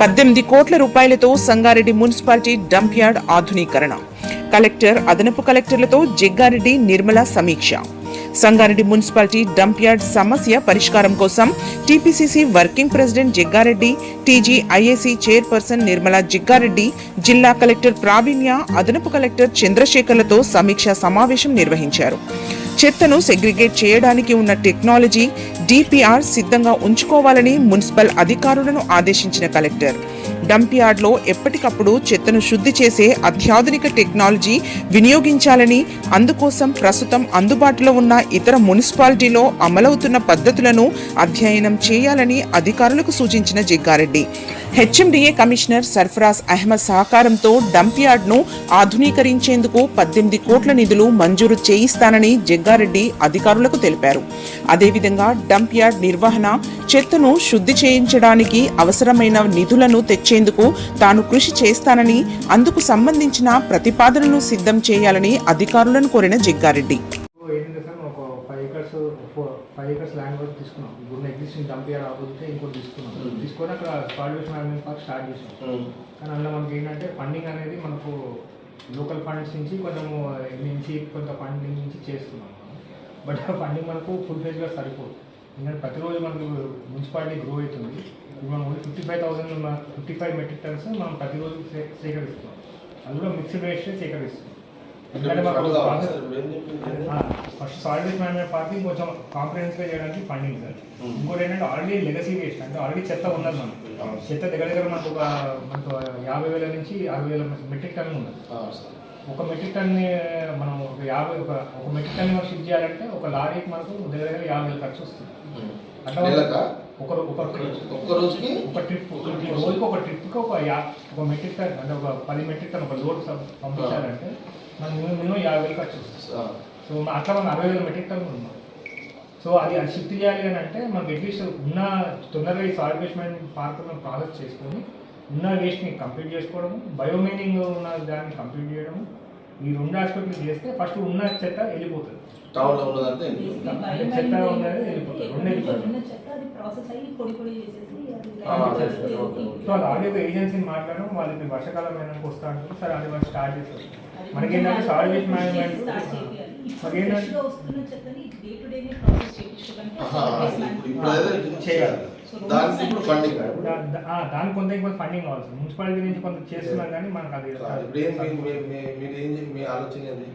పద్దెనిమిది కోట్ల రూపాయలతో సంగారెడ్డి మున్సిపాలిటీ డంప్ యార్డ్ ఆధునీకరణ. కలెక్టర్ అదనపు కలెక్టర్లతో జగ్గారెడ్డి నిర్మల సమీక్ష. సంగారెడ్డి మున్సిపాలిటీ డంప్ యార్డ్ సమస్య పరిష్కారం కోసం TPCC working president Jaggareddy TG IAC chairperson Nirmala Jaggareddy జిల్లా కలెక్టర్ ప్రావీణ్య అదనపు కలెక్టర్ చంద్రశేఖర్లతో సమీక్షా సమావేశం నిర్వహించారు. చెత్తను సెగ్రిగేట్ చేయడానికి ఉన్న టెక్నాలజీ డిపిఆర్ సిద్ధంగా ఉంచుకోవాలని మున్సిపల్ అధికారులను ఆదేశించిన కలెక్టర్. డంప్ యార్డ్లో ఎప్పటికప్పుడు చెత్తను శుద్ధి చేసే అత్యాధునిక టెక్నాలజీ వినియోగించాలని అందుకోసం ప్రస్తుతం అందుబాటులో ఉన్న ఇతర మున్సిపాలిటీలో అమలవుతున్న పద్ధతులను అధ్యయనం చేయాలని అధికారులకు సూచించిన జగ్గారెడ్డి. హెచ్ఎండిఏ కమిషనర్ సర్ఫరాజ్ అహ్మద్ సహకారంతో డంప్ యార్డ్ను ఆధునీకరించేందుకు పద్దెనిమిది కోట్ల నిధులు మంజూరు చేయిస్తానని జగ్గారెడ్డి అధికారులకు తెలిపారు. అదేవిధంగా డంప్ యార్డ్ నిర్వహణ చెత్తను శుద్ధి చేయించడానికి అవసరమైన నిధులను తెచ్చేందుకు తాను కృషి చేస్తానని అందుకు సంబంధించిన ప్రతిపాదనలు సిద్ధం చేయాలని అధికారులను కోరిన జగ్గారెడ్డి సో ఏంటంటే సార్ ఒక five acres five acres land వరకు తీసుకున్నాం. ఇప్పుడు ఎగ్జిస్టింగ్ డంప్ యార్డ్ ఆపోజిట్ ఇంకోటి తీసుకున్నాం. తీసుకొని అక్కడ సాల్వేషన్ మేనేజ్మెంట్ పార్క్ స్టార్ట్ చేసాం. కానీ అందులో మనకి ఏంటంటే ఫండింగ్ అనేది మనకు లోకల్ ఫండ్స్ నుంచి కొంచెము నుంచి కొంత ఫండింగ్ నుంచి చేస్తున్నాం బట్ ఆ ఫండింగ్ మనకు ఫుల్ ఫేజ్గా సరిపోదు. ఎందుకంటే ప్రతిరోజు మనకు మున్సిపాలిటీ గ్రో అవుతుంది. ఇప్పుడు మనం fifty five thousand fifty five metric tons మనం ప్రతిరోజు సే- సేకరిస్తున్నాం. అది కూడా మిక్స్డ్ వేస్ట్ సేకరిస్తున్నాం. ఎందుకంటే ఫస్ట్ సాలిడ్ మేనేజ్మెంట్ పార్టీ కొంచెం కాంప్రహెన్సివ్గా చేయడానికి ఫండింగ్ సార్. ఇంకోటి ఏంటంటే ఆల్రెడీ లెగసీ వేస్ట్ అంటే ఆల్రెడీ చెత్త ఉన్నది మనకు. చెత్త దగ్గర దగ్గర మనకు ఒక మనకు యాభై వేల నుంచి అరవై వేల మెట్రిక్ టన్ ఉన్నది. ఒక మెట్రిక్ టన్ని మనం ఒక యాభై ఒక ఒక మెట్రిక్ టన్ మనం షిఫ్ట్ చేయాలంటే ఒక లారీకి మనకు దగ్గర దగ్గర యాభై వేల ఖర్చు వస్తుంది. అట్లా నెలకా? ఒక రోజుకి? ఒక ట్రిప్ రోజుకి ఒక ట్రిప్కి ఒక యా ఒక మెట్రిక్ టన్ అంటే ఒక పది మెట్రిక్ టన్ ఒక లోడ్ పంపించాలంటే మనకు మినిమం యాభై వేలు ఖర్చు వస్తుంది. సో మా- అట్లా మనం అరవై వేల మెట్రిక్ టన్ ఉన్నాం. సో అది అది షిఫ్ట్ చేయాలి అని అంటే మనకి అట్లీస్ట్ ఉన్న తొందరగా ఈ వేస్ట్ మేనేజ్మెంట్ పార్క్ మనం ప్రాసెస్ చేసుకొని ఉన్న వేస్ట్ని కంప్లీట్ చేసుకోవడము బయోమైనింగ్ ఉన్న దాన్ని కంప్లీట్ చేయడము ఈ రెండు ఆస్పెక్ట్లు చేస్తే ఫస్ట్ ఉన్న చెత్త వెళ్ళిపోతుంది. చెత్త ఉన్నది వెళ్ళిపోతుంది. రెండు వెళ్ళిపోతుంది. వెళ్ళి-. సో అది ఆల్రెడీ ఒక ఏజెన్సీని మాట్లాడడం వాళ్ళకి వర్షాకాలం అయినాక వస్తా అంటే సరే అది వాళ్ళు స్టార్ట్ చేస్తారు. మనకి ఏంటంటే సాలిడ్ మేనేజ్మెంట్ start చేయాలి. ఇప్పుడు ఇప్పుడు. ఇప్పుడు. దానికి ఇప్పుడు ఫండింగ్ కొంత కావాలి. మున్సిపాలిటీ నుంచి కొంత చేస్తున్నారు కానీ మనకు అది ఇప్పుడు ఏం మీ- మీ- మీ- మీరు ఏం చే- మీ ఆలోచన ఏంది?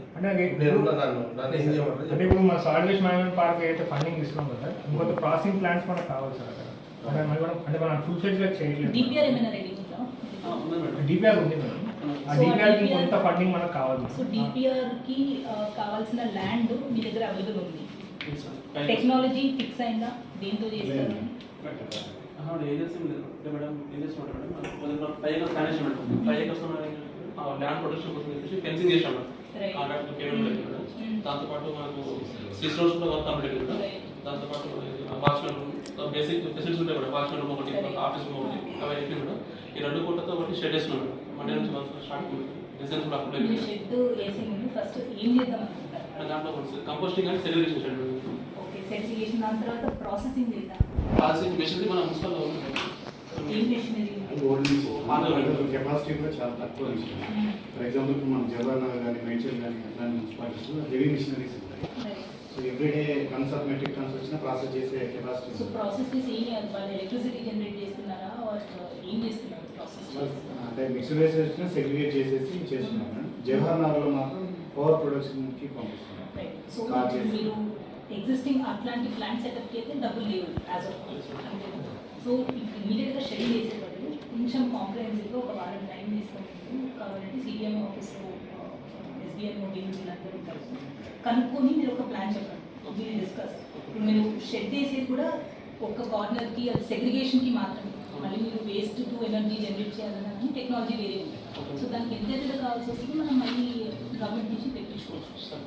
అంటే ఇప్పుడు మన సాలిడ్ వేస్ట్ మేనేజ్మెంట్ పార్క్ అయితే ఫండింగ్ ఇస్తున్నాం కదా ఇంకొంత ప్రాసెసింగ్ ప్లాంట్స్ మనకు కావాలి సార్ అక్కడ. అంటే మనం కూడా- అంటే మనం ఫుల్ ఫెజ్గా చేయట్లేదు DPR ఏమైనా రెడీ ఉందా? డిపిఆర్ ఉంది మేడం ఆ డిపిఆర్కి కొంత ఫండింగ్ మనకు కావాలి? సో డిపిఆర్కి కావాల్సిన ల్యాండ్ మీ దగ్గర అవైలబుల్ ఉంది. టెక్నాలజీ ఫిక్స్ అయిందా? దేంతో చేస్తారు? ల్యాండ్ ప్రొటెక్షన్ కోసం ఫెన్సింగ్ చేసాం. Contract payment. దాంతోపాటు మనకు సిక్స్ రోడ్స్ కూడా వర్క్ కంప్లీట్. దాంతోపాటు వాచ్మెన్ రూమ్ బేసిక్ ఫెసిలిటీస్ ఉంటాయి మేడం వాచ్మెన్ రూమ్ ఒకటి. ఆఫీస్ రూమ్ ఒకటి అవి అయిపోయి మేడం ఈ రెండు కోట్లతో ఒకటి షెడ్ వేస్తున్నాం మేడం నుంచి స్టార్ట్ డిజైన్స్ కూడా అప్లై దాంట్లో composting and segregation shed processing machinery మన మున్సిపల్ కెపాసిటీ కూడా చాలా తక్కువ ఫర్ ఎగ్జాంపుల్ ఇప్పుడు మనం జవహర్ నగర్ కానీ మేడ్చల్ కానీ అట్లాంటి మున్సిపాలిటీస్లో హెవీ మిషనరీస్ ఉంటాయి. So everyday tons of metric tons వచ్చినా ప్రాసెస్ చేసే కెపాసిటీ సో ప్రాసెస్ చేసి? వాళ్ళు ఎలక్ట్రిసిటీ జనరేట్ చేస్తున్నారా? Or ఏం చేస్తున్నారు ప్రాసెస్ అంటే మిక్స్డ్ వేస్ట్ వచ్చినా సెగ్రిగేట్ చేసేసి చేస్తున్నాం మేడం. జవహర్ నగర్లో మాత్రం పవర్ ప్రొడక్షన్కి పంపిస్తున్నాం సో. మీరు ఎగ్జిస్టింగ్ అట్లాంటి ప్లాంట్ సెటప్ అయితే డబ్బులు లేవు యాజ్ ఆఫ్ సో ఇమీడియట్గా షెడ్యూల్ చేసే బదులు కొంచెం కాంప్రహెన్సివ్గా ఒక వారం టైం తీసుకుంటుంది కావాలంటే సిడిఎం ఆఫీస్లో ఎస్బీఐ టీమ్స్ వీళ్ళందరూ కలిసి కనుక్కొని మీరు ఒక ప్లాన్ చెప్పండి మీరు డిస్కస్ ఇప్పుడు మీరు షెడ్ వేసేది కూడా ఒక కార్నర్కి అది సెగ్రిగేషన్కి మాత్రమే మళ్ళీ మీరు వేస్ట్ టు ఎనర్జీ జనరేట్ చేయాలని టెక్నాలజీ వేరే ఉంది సో దానికి ఎంత ఎంత కావాల్సి వస్తుంది మనం మళ్ళీ గవర్నమెంట్ నుంచి తెప్పించుకోవచ్చు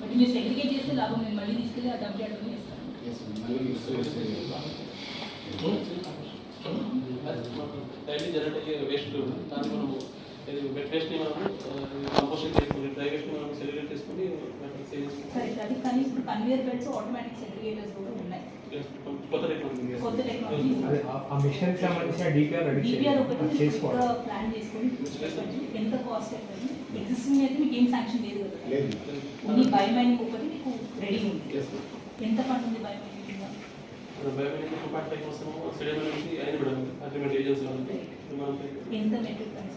బట్ మీరు సెగ్రిగేట్ చేస్తే లాభం నేను మళ్ళీ తీసుకెళ్ళి ఆ డబ్బు అడ్డం చేస్తాను మళ్ళీ మిక్స్డ్ వేస్ట్ డైలీ జనరేట్ అయ్యే వేస్ట్ దాన్ని మనము వేస్ట్ని మనం కంపోస్టింగ్ చేసుకుని డ్రై వేస్ట్ని మనం సెగ్రిగేట్ చేసుకుని అది కానీ ఇప్పుడు కన్వేయర్ బెల్ట్స్ ఆటోమేటిక్ సెగ్రిగేటర్స్ కూడా ఉన్నాయి. కొత్త టెక్నాలజీ కొత్త టెక్నాలజీ అదే ఆ- ఆ మిషన్ సంబంధించిన డిపిఆర్ రెడీ డిపిఆర్ ఒకటి చేసుకోవాలి. ప్లాన్ చేసుకొని ఎంత కాస్ట్ అవుతుంది ఎగ్జిస్టింగ్ అయితే మీకు ఏం శాంక్షన్ లేదు కదా. లేదు. ఓన్లీ బయోమైనింగ్ ఒకటి మీకు రెడీ ఉంది. ఎంత ఫండ్ ఉంది బయోమైనింగ్ మన బయోమెట్రిక్ టూ నుంచి మేడం అగ్రిమెంట్ ఏజెన్సీ వాళ్ళకి మనం ఎంత metric tons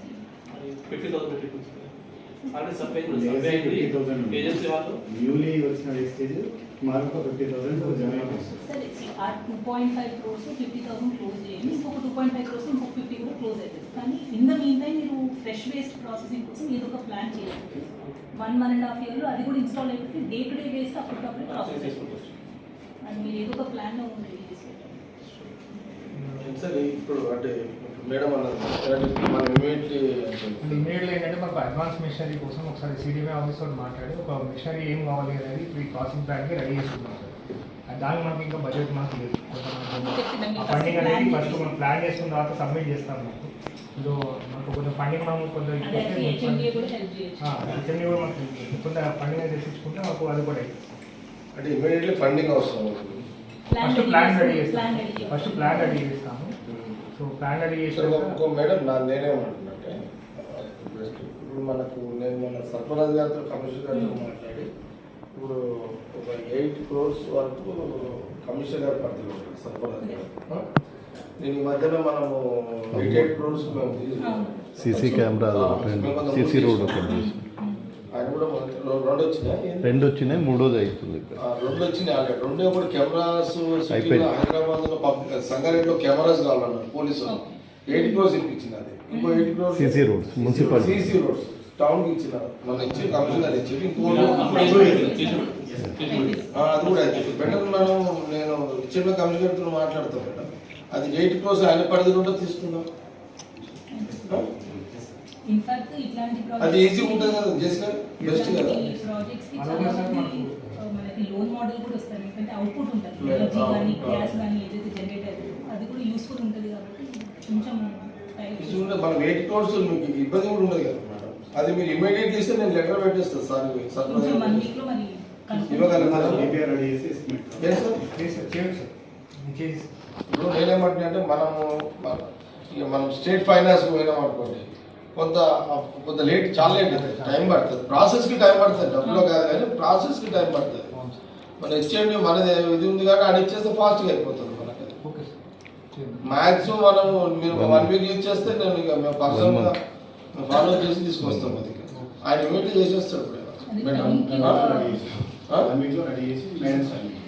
fifty thousand metric already survey లేదు, సర్వే 50,000 అయింది ఏజెన్సీ వాళ్ళు న్యూలీ వచ్చిన వేస్టేజ్ మరొక ఫిఫ్టీ థౌసండ్ జమ ఆ two point five crores fifty thousand close చేయండి ఇంకొక టూ పాయింట్ ఫైవ్ క్రోర్స్ ఇంకొక ఫిఫ్టీ కూడా క్లోజ్ అవుతుంది కానీ ఇన్ ద మీన్ టైం మీరు ఫ్రెష్ వేస్ట్ ప్రాసెసింగ్ కోసం ఏదో ఒక ప్లాన్ చేయాలి వన్ వన్ అండ్ హాఫ్ ఇయర్లో అది కూడా ఇన్స్టాల్ అయిపోతే డే టు డే వేస్ట్ అప్పటికప్పుడు ప్రాసెస్ చేసుకోవచ్చు అండ్ మీరు ఏదో ఒక ప్లాన్ రెడీ సార్ ఇప్పుడు అంటే మేడం అన్నది అంటే మనం ఇమీడియట్లీ ఏంటంటే మనకు అడ్వాన్స్ మిషనరీ కోసం ఒకసారి సిడిఎం ఆఫీస్ తోటి మాట్లాడి ఒక మిషనరీ ఏం కావాలి అనేది ఇప్పుడు ఈ ప్రాసెసింగ్ ప్లాన్కి రెడీ అది దానికి మనకి ఇంకా బడ్జెట్ మనకు లేదు కొంచెం ఫండింగ్ అనేది ఫస్ట్ మనం ప్లాన్ చేసుకున్న తర్వాత సబ్మిట్ చేస్తాం మనకు ఇప్పుడు మనకు కొంచెం ఫండింగ్ మనం కొంచెం హెచ్ఎండి కూడా మనకు కొంత ఫండింగ్ అనేది తెచ్చుకుంటే మాకు అది కూడా. అంటే ఇమీడియట్లీ ఫండింగ్ అవసరం అవుతుంది. ఫస్ట్ ప్లాన్ రెడీ చేస్తాం. ఫస్ట్ ప్లాన్ రెడీ చేస్తాము సో ప్లాన్ రెడీ సో చేసాక ఇంకో మేడం నా నేనేమంటున్నట్టే బెస్ట్. ఇప్పుడు మనకు నేను మన సర్పరాజ్ గారితో కమిషనర్ గారితో మాట్లాడి ఇప్పుడు ఒక ఎయిట్ క్రోర్స్ వరకు కమిషనర్ గారు పరిధిలో సర్పరాజ్ గారు? నేను ఈ మధ్యలో మనము ఎయిట్ ఎయిట్ క్రోర్స్ మేము తీసుకున్నాం. సీసీ కెమెరా సీసీ రోడ్ ఆయన కూడా మొదటి రెండు వచ్చినాయి? రెండు వచ్చినాయి మూడోది అవుతుంది ఇక్కడ. ఆ, రెండు వచ్చినాయి ఆల్రెడీ. రెండు ఒకటి కెమెరాస్. హైదరాబాద్లో పబ్లిక్ సంగారెడ్డిలో కెమెరాస్ కావాలన్నారు పోలీసు వాళ్ళు ఎయిట్ క్రోర్స్ ఇప్పించింది అది. ఇంకో eight crores CC roads, municipal. CC roads. టౌన్కి ఇచ్చినారు. మన ఇచ్చి కమిషనర్ ఇచ్చి ఇంకోటి ఆ, అది కూడా అయితే బెటర్ మనం నేను ఇచ్చిన కమిషనర్తో మాట్లాడతాను మేడం అది ఎయిట్ క్రోర్స్ ఆయన పరిధిలో తీసుకుందాం? ఇన్ఫాక్ట్ ఇట్లాంటి అది ఈజీ ఉంటుంది కదా చేసిన బెస్ట్ కదా? ప్రాజెక్ట్స్కి చాలా మనకు- లోన్ మోడల్ కూడా వస్తారు ఎందుకంటే అవుట్పుట్ ఉంటుంది. ఎనర్జీ కానీ. గ్యాస్ కానీ ఏదైతే జనరేట్ అవుతుందో అది కూడా యూస్ఫుల్ ఉంటుంది కాబట్టి కొంచెం మనం ఎయిట్ క్రోర్స్ మీకు ఇబ్బంది కూడా ఉండదు కదా అది మీరు ఇమీడియట్ ఇస్తే నేను లెటర్ పెట్టేస్తాను సార్ ఇప్పుడు నేనేమంటున్నా అంటే మనము ఇక మనం స్టేట్ ఫైనాన్స్ పోయినాం అనుకోండి. కొంత కొంత లేట్ చాలా లేట్ అవుతుంది. టైం పడుతుంది. ప్రాసెస్కి టైం పడుతుంది. డబ్బులో కాదు కానీ ప్రాసెస్కి టైం పడుతుంది. మన హెచ్ఎండి మనది ఇది ఉంది కాబట్టి అది ఇచ్చేస్తే ఫాస్ట్గా అయిపోతుంది మనకి. Okay sir. చేయండి మ్యాక్సిమం మనం మీరు వన్ వీక్ యూజ్ చేస్తే నేను ఇక మేము పర్సనల్గా ఫాలో చేసి తీసుకొస్తాం అది. ఆయన ఇమీడియట్ చేసేస్తాడు అది